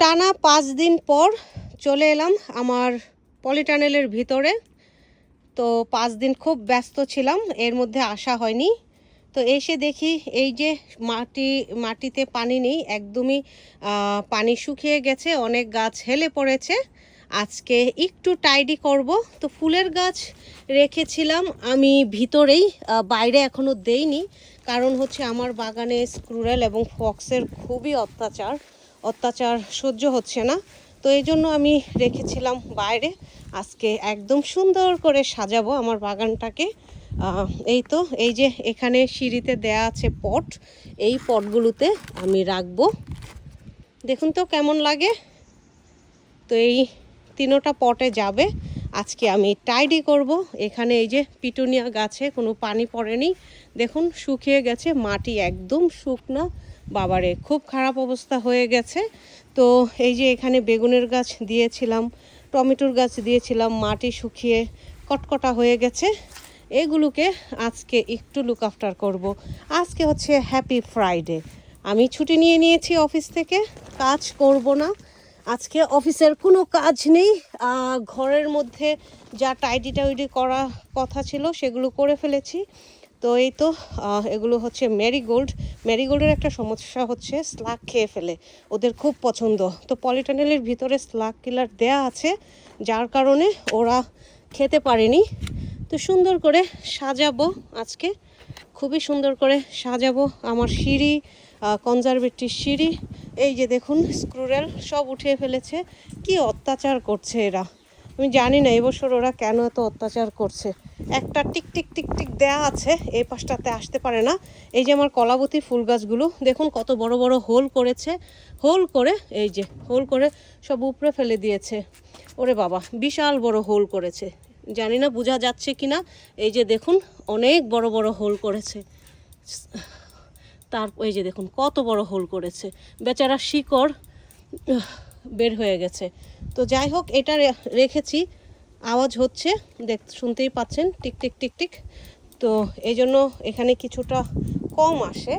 টানা পাঁচ দিন পর চলে এলাম আমার পলিটানেলের ভিতরে। তো পাঁচ দিন খুব ব্যস্ত ছিলাম, এর মধ্যে আসা হয়নি। তো এসে দেখি এই যে মাটি, মাটিতে পানি নেই, একদমই পানি শুকিয়ে গেছে, অনেক গাছ হেলে পড়েছে। আজকে একটু টাইডি করব। তো ফুলের গাছ রেখেছিলাম আমি ভিতরেই বাইরে এখনও দেইনি। কারণ হচ্ছে আমার বাগানে স্ক্রুরেল এবং ফক্সের খুবই অত্যাচার। অত্যাচার সহ্য হচ্ছে না। তো এই জন্য আমি রেখেছিলাম বাইরে। আজকে একদম সুন্দর করে সাজাবো আমার বাগানটাকে। এই তো, এই যে এখানে সিঁড়িতে দেয়া আছে পট। এই পটগুলোতে আমি রাখব। দেখুন তো কেমন লাগে। তো এই তিনোটা পটে যাবে। আজকে আমি টাইডি করব। এখানে এই যে পিটুনিয়া গাছে কোনো পানি পড়েনি। দেখুন, শুকিয়ে গেছে, মাটি একদম শুকনা। বাবারে, খুব খারাপ অবস্থা হয়ে গেছে। তো এই যে এখানে বেগুনের গাছ দিয়েছিলাম, টমেটোর গাছ দিয়েছিলাম, মাটি শুকিয়ে কটকটা হয়ে গেছে। এগুলোকে আজকে একটু লুক আফটার করব। আজকে হচ্ছে হ্যাপি ফ্রাইডে আমি ছুটি নিয়ে নিয়েছি অফিস থেকে, কাজ করব না। আজকে অফিসের কোনো কাজ নেই। ঘরের মধ্যে যা টাইডি টাইডি করা কথা ছিল সেগুলো করে ফেলেছি। তো এই তো এগুলো হচ্ছে ম্যারিগোল্ড। ম্যারিগোল্ডের একটা সমস্যা হচ্ছে, স্লাগ খেয়ে ফেলে। ওদের খুব পছন্দ। তো পলিটানেলের ভিতরে স্লাগ কিলার দেয়া আছে, যার কারণে ওরা খেতে পারেনি। তো সুন্দর করে সাজাবো আজকে। খুবই সুন্দর করে সাজাবো আমার সিঁড়ি কনজারভেটিভ সিঁড়ি। এই যে দেখুন স্ক্রুরেল সব উঠিয়ে ফেলেছে। কি অত্যাচার করছে এরা? আমি জানি না, এবছর ওরা কেন এত অত্যাচার করছে? একটা টিক টিক টিক টিক দেয়া আছে, এই পাশটাতে আসতে পারে না। এই যে আমার কলাবতী ফুল গাছগুলো, দেখুন কত বড় বড় হোল করেছে। হোল করে, এই যে হোল করে সব উপরে ফেলে দিয়েছে। ওরে বাবা, বিশাল বড় হোল করেছে। জানি না, বোঝা যাচ্ছে কি না এই যে দেখুন, অনেক বড় বড় হোল করেছে। তার এই যে দেখুন, কত বড় হোল করেছে। বেচারা শিকড় বের হয়ে গেছে। তো যাই হোক, এটা রেখেছি। আওয়াজ হচ্ছে, দেখ, শুনতেই পাচ্ছেন, টিক টিক টিক টিক। তো এই জন্য এখানে কিছুটা কম আসে।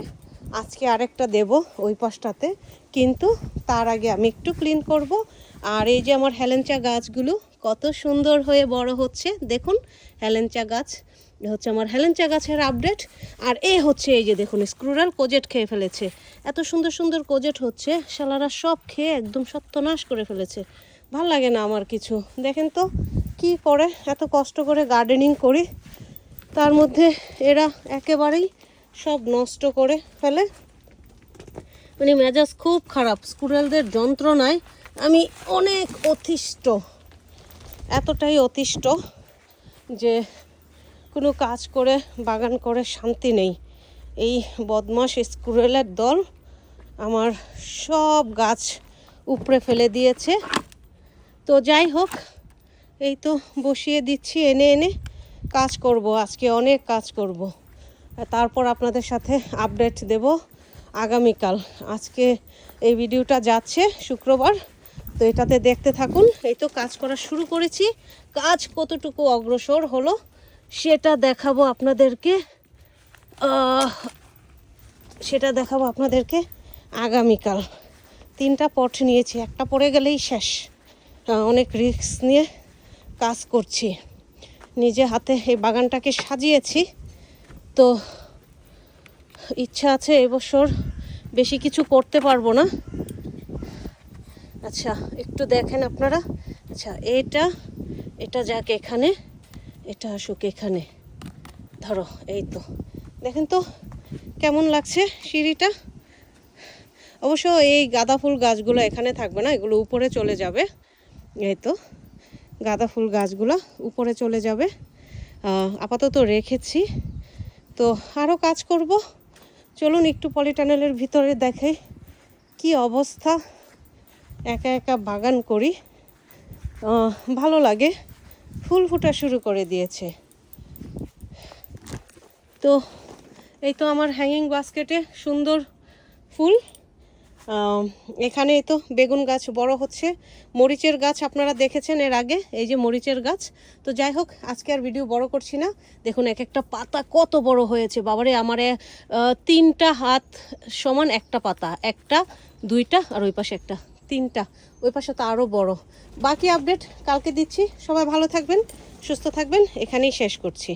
আজকে আরেকটা দেব ওই পাশটাতে। কিন্তু তার আগে আমি একটু ক্লিন করব। আর এই যে আমার হেলেঞ্চা গাছগুলো কত সুন্দর হয়ে বড় হচ্ছে। দেখুন, হেলেঞ্চা গাছ। হচ্ছে আমার হেলেঞ্চা গাছের আপডেট। আর এ হচ্ছে এই যে দেখুন স্ক্রুরাল কোজেট খেয়ে ফেলেছে। এত সুন্দর সুন্দর কোজেট হচ্ছে, শালারা সব খেয়ে একদম সত্যনাশ করে ফেলেছে। ভালো লাগে না আমার কিছু। দেখেন তো কি করে এত কষ্ট করে গার্ডেনিং করি। তার মধ্যে এরা একেবারেই সব নষ্ট করে ফেলে। মানে মেজাজ খুব খারাপ। স্কুরেলদের যন্ত্রণায় আমি অনেক অতিষ্ঠ। এতটাই অতিষ্ঠ যে কোনো কাজ করে, বাগান করে শান্তি নেই। এই বদমাস স্কুরেলের দল আমার সব গাছ উপড়ে ফেলে দিয়েছে। তো যাই হোক, এই তো বসিয়ে দিচ্ছি, এনে এনে কাজ করব। আজকে অনেক কাজ করব। তারপর আপনাদের সাথে আপডেট দেব আগামীকাল। আজকে এই ভিডিওটা যাচ্ছে শুক্রবার, তো এটাতে দেখতে থাকুন। এই তো কাজ করা শুরু করেছি। কাজ কতটুকু অগ্রসর হলো সেটা দেখাবো আপনাদেরকে সেটা দেখাবো আপনাদেরকে আগামীকাল। তিনটা পট নিয়েছি, একটা পড়ে গেলেই শেষ। অনেক রিস্ক নিয়ে কাজ করছি। নিজে হাতে এই বাগানটাকে সাজিয়েছি। তো ইচ্ছা আছে এবছর বেশি কিছু করতে পারব না। আচ্ছা একটু দেখেন আপনারা। আচ্ছা এটা এটা যাক এখানে, এটা আসুক এখানে। ধরো, এই তো। দেখেন তো, কেমন লাগছে সিঁড়িটা? অবশ্য এই গাঁদা ফুল গাছগুলো এখানে থাকবে না, এগুলো উপরে চলে যাবে। এই তো, গাঁদা ফুল গাছগুলো উপরে চলে যাবে। আপাতত রেখেছি। তো আরও কাজ করব। চলুন একটু পলিটানেলের ভিতরে দেখে কি অবস্থা। একা একা বাগান করি। ভালো লাগে। ফুল ফুটা শুরু করে দিয়েছে। তো এই তো আমার হ্যাঙ্গিং বাস্কেটে সুন্দর ফুল। এখানে তো বেগুন গাছ বড় হচ্ছে। মরিচের গাছ আপনারা দেখেছেন এর আগে, এই যে মরিচের গাছ। তো যাই হোক, আজকে আর ভিডিও বড় করছি না। দেখুন, এক একটা পাতা কত বড় হয়েছে। বাবারে, আমারে তিনটা হাত সমান একটা পাতা। একটা, দুইটা, আর ওই পাশে একটা। তিনটা, ওই পাশে তো আরও বড়। বাকি আপডেট কালকে দিচ্ছি। সবাই ভালো থাকবেন, সুস্থ থাকবেন। এখানেই শেষ করছি।